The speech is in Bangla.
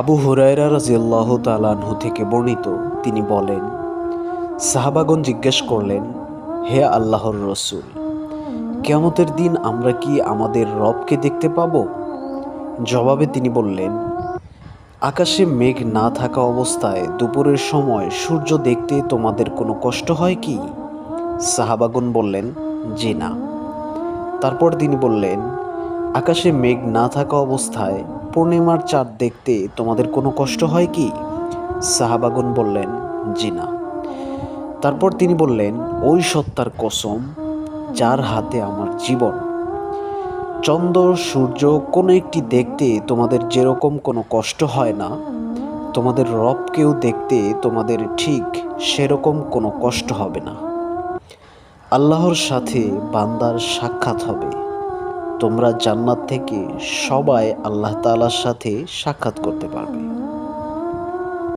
আবু হুরায়রা রাজিয়াল্লাহ তালানহু থেকে বর্ণিত, তিনি বলেন সাহাবাগন জিজ্ঞেস করলেন, হে আল্লাহর রসুল, কেয়ামতের দিন আমরা কি আমাদের রবকে দেখতে পাব? জবাবে তিনি বললেন, আকাশে মেঘ না থাকা অবস্থায় দুপুরের সময় সূর্য দেখতে তোমাদের কোনো কষ্ট হয় কি? সাহাবাগন বললেন, জি না। তারপর তিনি বললেন, আকাশে মেঘ না থাকা অবস্থায় পূর্ণিমার চাঁদ দেখতে তোমাদের কোনো কষ্ট হয় কি? সাহাবাগুন বললেন, জি না। তারপর তিনি বললেন, ওই সত্তার কসম, যার হাতে আমার জীবন। চন্দ্র, সূর্য, কোনো একটি দেখতে তোমাদের যেরকম কোনো কষ্ট হয় না, তোমাদের রবকেও দেখতে তোমাদের ঠিক সেরকম কোনো কষ্ট হবে না। আল্লাহর সাথে বান্দার সাক্ষাৎ হবে। তোমরা জান্নাত থেকে সবাই আল্লাহ তালার সাথে সাক্ষাৎ করতে পারবে।